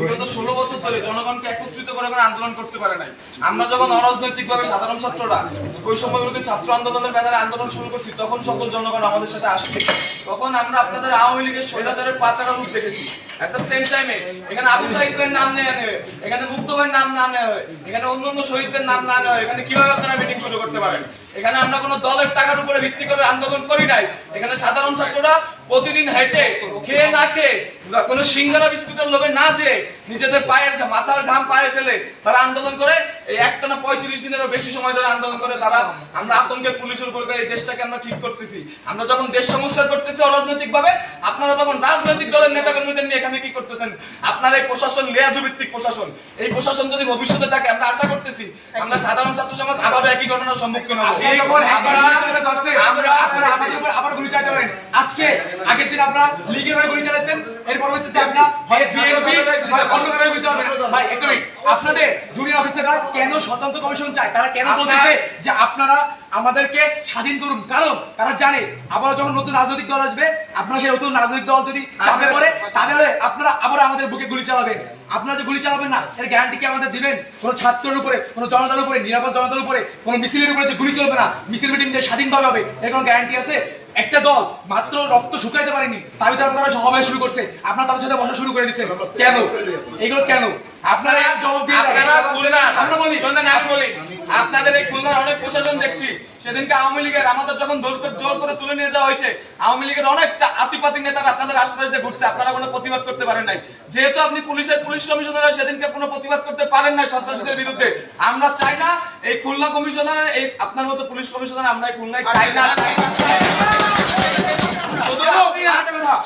বিগত ষোলো বছর ধরে জনগণকে একত্রিত করে করে আন্দোলন করতে পারে নাই। আমরা যখন অরাজনৈতিক সাধারণ ছাত্ররা বৈষম্য বিরোধী ছাত্র আন্দোলনের ব্যানারে আন্দোলন শুরু করছি তখন সকল জনগণ আমাদের সাথে আসছে। তখন আমরা আপনাদের আওয়ামী লীগের স্বৈরাচারের পাচারা রূপ দেখেছি। এট দ্য সেম টাইমে এখানে আবু সাইদ নাম নেওয়া নেবে এখানে মুক্ত ভাইয়ের নাম না নেওয়া হয়। এখানে শহীদদের নাম না নেওয়া হয়। এখানে কীভাবে আপনারা মিটিং শুরু করতে পারেন? এখানে আমরা কোনো দলের টাকার উপরে ভিত্তি করে আন্দোলন করি নাই। এখানে সাধারণ ছাত্ররা প্রতিদিন হেঁটে খেয়ে না খেয়ে কোনো সিঙ্গারা বিস্কুটের লোভে না যে নিজেদের পায়ের মাথার ঘাম পায়ে ফেলে তারা আন্দোলন করে এই একটানা পঁয়ত্রিশ দিনেরও বেশি সময় ধরে আন্দোলন করে তারা। আমরা আতঙ্কের পুলিশের উপর করে এই দেশটাকে আমরা ঠিক করতেছি। আমরা যখন দেশ সংস্কার করতেছি অরাজনৈতিক ভাবে আপনারা তখন রাজনৈতিক দলের নেতা কর্মীদের নিয়ে এখানে কি করতেছেন? আপনার এই প্রশাসন লেয়াজু ভিত্তিক প্রশাসন। এই প্রশাসন যদি ভবিষ্যতে থাকে আমরা আশা করতেছি আমরা সাধারণ ছাত্র সমাজ আবার একই ঘটনার সম্মুখীন হব। আমরা আবার গুলি চালাতে পারেন। আজকে আগের দিন আপনারা লীগের হয়ে গুলি চালাচ্ছেন এর পরবর্তীতে আপনারা হয় বিএনপি হয় অন্য কারও গুলি চালাবেন ভাই একটু আপনাদের জুনিয়র অফিসাররা কেন স্বতন্ত্র কমিশন চায়? তারা কেন বলতেছে যে আপনারা আমাদেরকে স্বাধীন করুন? কারণ তারা জানে আবার যখন নতুন রাজনৈতিক দল আসবে আপনারা সেই নতুন রাজনৈতিক দল যদি চাপে পড়ে তাহলে আপনারা আবার আমাদের বুকে গুলি চালাবেন। আপনারা যে গুলি চালাবেন না এর গ্যারান্টি কি আমাদের দিবেন? কোন ছাত্রের উপরে কোন জনতার উপরে নিরাপদ জনতার উপরে কোন মিছিলের উপরে যে গুলি চলবে না মিছিল মিটিং যে স্বাধীনভাবে হবে এর কোনো গ্যারান্টি আছে? একটা দল মাত্র রক্ত শুকাইতে পারেনি তার ভিতরে আপনারা সমাবেশ শুরু করছে। আপনারা তাদের সাথে বসা শুরু করে দিচ্ছেন কেন? এগুলো কেন? আপনারা জবাব দিয়ে। আপনারা খুলনা আমরা বলি। শোনেন আমি বলি আপনাদের এই খুলনার অনেক প্রশাসন দেখছি। সেদিনকে আওয়ামী লীগের আমাদের যখন জোর করে- জোর করে তুলে নিয়ে যাওয়া হয়েছে আওয়ামী লীগের অনেক আতিপাতি নেতারা আপনাদের আশপাশ দিয়ে ঘুরছে। আপনারা কোনো প্রতিবাদ করতে পারেন নাই। যেহেতু আপনি পুলিশের পুলিশ কমিশনার সেদিনকে কোনো প্রতিবাদ করতে পারেন নাই সন্ত্রাসীদের বিরুদ্ধে। আমরা চাই না এই খুলনা কমিশনার এই আপনার মতো পুলিশ কমিশনার আমরা এই খুলনায় চাই না, চাই না। শুধু আপনি না,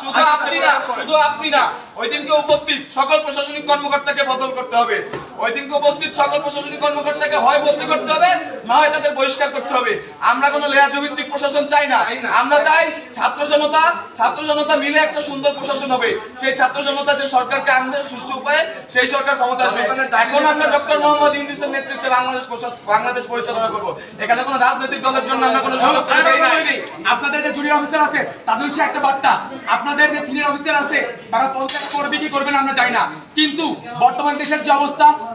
শুধু আপনি না, শুধু আপনি না। ওই দিনকে উপস্থিত সকল প্রশাসনিক কর্মকর্তাকে বদল করতে হবে। ওই দিনকে উপস্থিত সকল প্রশাসনিক কর্মকর্তাকে হয় বদলি করতে হবে। না তাদের বহিষ্কার করতে হবে। আমরা কোনো লেয়াজু ভিত্তিক প্রশাসন চাই না। আমরা চাই ছাত্র জনতা ছাত্র জনতা মিলে একটা সুন্দর প্রশাসন হবে। সেই ছাত্র জনতা যে সরকারকে আনবে সুষ্ঠু উপায়ে সেই সরকার ক্ষমতা আসবে। এখন আমরা ডক্টর মোহাম্মদ ইউনিসের নেতৃত্বে বাংলাদেশ বাংলাদেশ পরিচালনা করব। এখানে কোনো রাজনৈতিক দলের জন্য আমরা কোনো সুযোগ আপনাদের যে জুনিয়র অফিসার আছে তাদের হচ্ছে একটা বার্তা। আপনাদের যে সিনিয়র অফিসার আছে তারা পদত্যাগ করবে কি করবে না আমরা জানি না। কিন্তু বর্তমান দেশের যে অবস্থা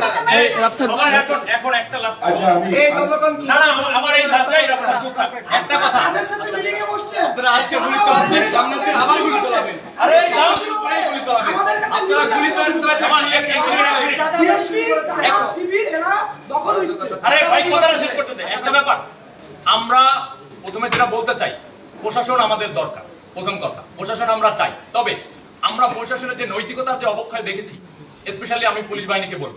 গুলি লেগেছে এখন এখন একটা লাস্ট এই দলগণ কি? না না আমার- আমার এই লাস্টটাই রাস্তা চুপ থাক। একটা কথা। আপনারা আজকে গুলি চালাবেন সামনে থেকে আবার গুলি চালাবেন আরে যাও গুলি চালাবেন আপনারা গুলি চালাতে আমার এক এক মিনিট, এক মিনিট। আরে ভাই কথাটা শেষ করতে দে। একটা ব্যাপার। আমরা প্রথমে যেটা বলতে চাই প্রশাসন আমাদের দরকার। প্রথম কথা প্রশাসন আমরা চাই। তবে আমরা প্রশাসনের যে নৈতিকতার যে অবক্ষয় দেখেছি স্পেশালি আমি পুলিশ বাহিনীকে বলব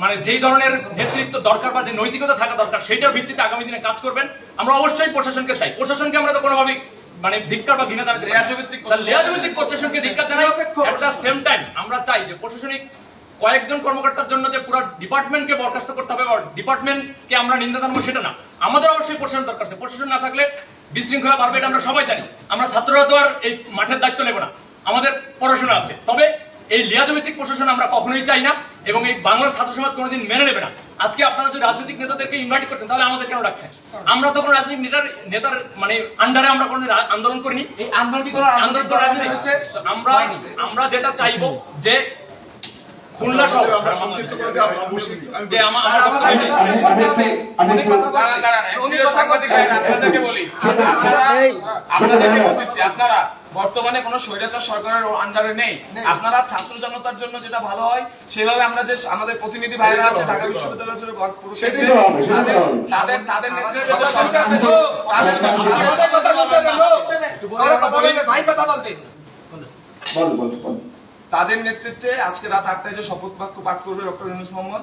মানে যেই ধরনের নেতৃত্ব দরকার বা যে নৈতিকতা থাকা দরকার সেটার ভিত্তিতে আগামী দিনে কাজ করবেন। আমরা অবশ্যই প্রশাসনকে চাই। প্রশাসনকে আমরা তো কোনোভাবেই মানে ধিক্কার বা ঘৃণা জানাতে লেয়াজভিত্তিক প্রশাসনকে ধিক্কার জানাই। একটা সেম টাইম আমরা চাই যে প্রশাসনিক কয়েকজন কর্মকর্তার জন্য যে পুরো ডিপার্টমেন্টকে বরখাস্ত করতে হবে বা ডিপার্টমেন্টকে আমরা নিন্দা জানাব সেটা না। আমাদের অবশ্যই প্রশাসন দরকার আছে। প্রশাসন না থাকলে বিশৃঙ্খলা বাড়বে এটা আমরা সবাই জানি। আমরা ছাত্ররা তো আর এই মাঠের দায়িত্ব নেব না। আমাদের পড়াশোনা আছে। তবে এই লিয়াজমিতিক প্রশাসন আমরা কখনোই চাই না। এবং এই বাংলা ছাত্র সমাজ কোনোদিন মেনে নেবে না। আজকে আপনারা যদি রাজনৈতিক নেতাদেরকে ইনভাইট করতেন তাহলে আমাদের কেন রাখছেন আমরা তো কোনো রাজনৈতিক নেতার নেতার মানে আন্ডারে আমরা কোনো আন্দোলন করিনি। এই আন্দোলন কি কোনো আন্দোলন আমরা আমরা যেটা চাইব যে খুলনা যে আমরা আপনাদেরকে বলি আপনারা আপনাদেরকে বলতেছি আপনারা বর্তমানে কোন স্বৈরাচার সরকারের আন্ডারে নেই। আপনারা ছাত্র জনতার জন্য যেটা ভালো হয় সেভাবে আমরা যে আমাদের প্রতিনিধি ভাইরা আছে ঢাকা বিশ্ববিদ্যালয়ের জন্য তাদের- নেতৃত্বে সরকার কথা- ভাই কথা বল বল বল। তাদের নেতৃত্বে আজকে রাত আটটায় যে শপথ বাক্য পাঠ করবে ডক্টর ইউনুস মোহাম্মদ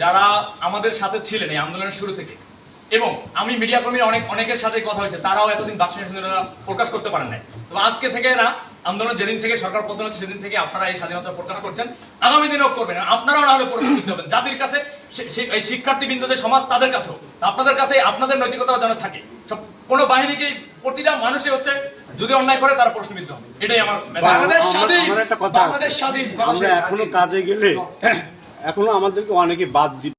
যারা আমাদের সাথে ছিলেন এই আন্দোলনের শুরু থেকে। এবং আমি মিডিয়া কর্মী অনেক অনেকের সাথে কথা হয়েছে তারাও এতদিন বাক্সের স্বাধীনতা প্রকাশ করতে পারেন নাই। তো আজকে থেকে না আন্দোলন যেদিন থেকে সরকার পতন হচ্ছে সেদিন থেকে আপনারা এই স্বাধীনতা প্রকাশ করছেন। আগামী দিনেও করবেন আপনারাও না হলে পরিস্থিতি হবেন জাতির কাছে এই শিক্ষার্থী বিন্দুদের সমাজ তাদের কাছেও। আপনাদের কাছে আপনাদের নৈতিকতা যেন থাকে। সব কোনো বাহিনীকে প্রতিটা মানুষই হচ্ছে যদি অন্যায় করে তারা প্রশ্নবিদ্ধ হবে। এটাই আমার বাংলাদেশ স্বাধীন। কথা বাংলাদেশ স্বাধীন। আমরা এখনও কাজে গেলে এখনও আমাদেরকে অনেকে বাদ দিবে।